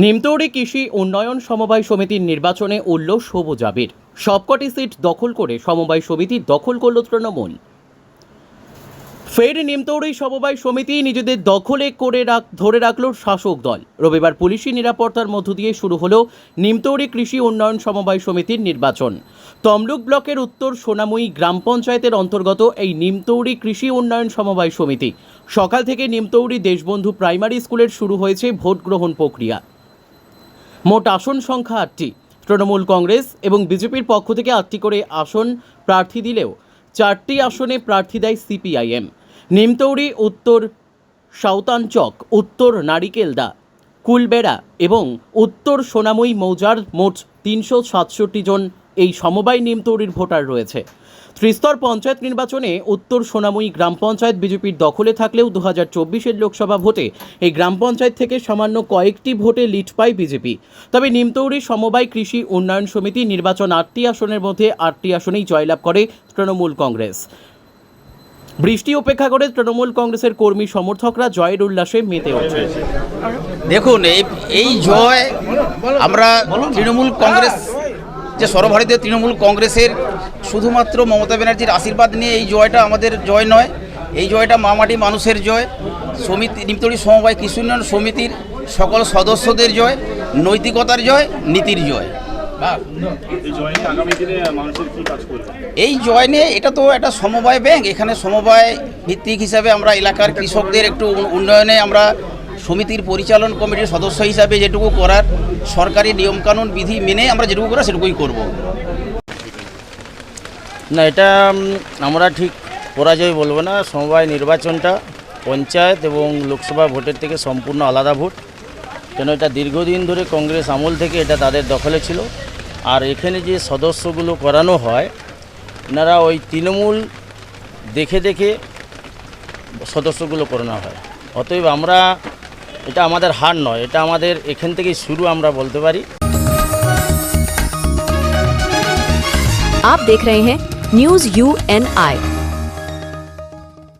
নিমতৌড়ি কৃষি উন্নয়ন সমবায় সমিতির নির্বাচনে উঠল সবুজ আবির। সবকটি সিট দখল করে সমবায় সমিতি দখল করল তৃণমূল। ফের নিমতৌড়ি সমবায় সমিতি নিজেদের দখলে করে রাখ ধরে রাখল শাসক দল। রবিবার পুলিশি নিরাপত্তার মধ্য দিয়ে শুরু হলো নিমতৌড়ি কৃষি উন্নয়ন সমবায় সমিতির নির্বাচন। তমলুক ব্লকের উত্তর সোনামুই গ্রাম পঞ্চায়েতের অন্তর্গত এই নিমতৌড়ি কৃষি উন্নয়ন সমবায় সমিতি। সকাল থেকে নিমতৌড়ি দেশবন্ধু প্রাইমারি স্কুলের শুরু হয়েছে ভোট গ্রহণ প্রক্রিয়া। মোট আসন সংখ্যা আটটি। তৃণমূল কংগ্রেস এবং বিজেপির পক্ষ থেকে আটটি করে আসন প্রার্থী দিলেও চারটি আসনে প্রার্থী দেয় সিপিআইএম। নিমতৌড়ি উত্তর সাঁওতানচক উত্তর নারিকেলদা, কুলবেড়া এবং উত্তর সোনামুই মৌজার মোট তিনশো সাতষট্টি জন এই সমবায় নিমতৌড়ির ভোটার রয়েছে। ত্রিস্তর পঞ্চায়েত নির্বাচনে উত্তর সোনামুই গ্রাম পঞ্চায়েত বিজেপির দখলে থাকলেও দু হাজার চব্বিশের লোকসভা ভোটে এই গ্রাম পঞ্চায়েত থেকে সামান্য কয়েকটি ভোটে লিড পায় বিজেপি। তবে নিমতৌড়ি সমবায় কৃষি উন্নয়ন সমিতি নির্বাচন আটটি আসনের মধ্যে আটটি আসনেই জয়লাভ করে তৃণমূল কংগ্রেস। বৃষ্টি উপেক্ষা করে তৃণমূল কংগ্রেসের কর্মী সমর্থকরা জয়ের উল্লাসে মেতে ওঠে। দেখুন এই জয় আমরা তৃণমূল কংগ্রেস যে সর্বভারতীয় তৃণমূল কংগ্রেসের শুধুমাত্র মমতা ব্যানার্জির আশীর্বাদ নিয়ে এই জয়টা আমাদের জয় নয়। এই জয়টা মামাটি মানুষের জয়, সমিতি, নিমতলী সমবায় কৃষি উন্নয়ন সমিতির সকল সদস্যদের জয়, নৈতিকতার জয়, নীতির জয়। এই জয় নিয়ে এটা তো একটা সমবায় ব্যাংক। এখানে সমবায় ভিত্তিক হিসাবে আমরা এলাকার কৃষকদের একটু উন্নয়নে আমরা সমিতির পরিচালন কমিটির সদস্য হিসাবে যেটুকু করার সরকারি নিয়মকানুন, বিধি মেনে আমরা যেটুকু করা সেটুকুই করব। না, এটা আমরা ঠিক পরাজয় বলব না। সমবায় নির্বাচনটা পঞ্চায়েত এবং লোকসভা ভোটের থেকে সম্পূর্ণ আলাদা ভোট। কেন, এটা দীর্ঘদিন ধরে কংগ্রেস আমল থেকে এটা তাদের দখলে ছিল। আর এখানে যে সদস্যগুলো করানো হয়, এনারা ওই তৃণমূল দেখে দেখে সদস্যগুলো করানো হয়। অতএব আমরা এটা আমাদের হার নয় এটা আমাদের এখান থেকেই শুরু আমরা বলতে পারি आप देख रहे हैं न्यूज यू एन आई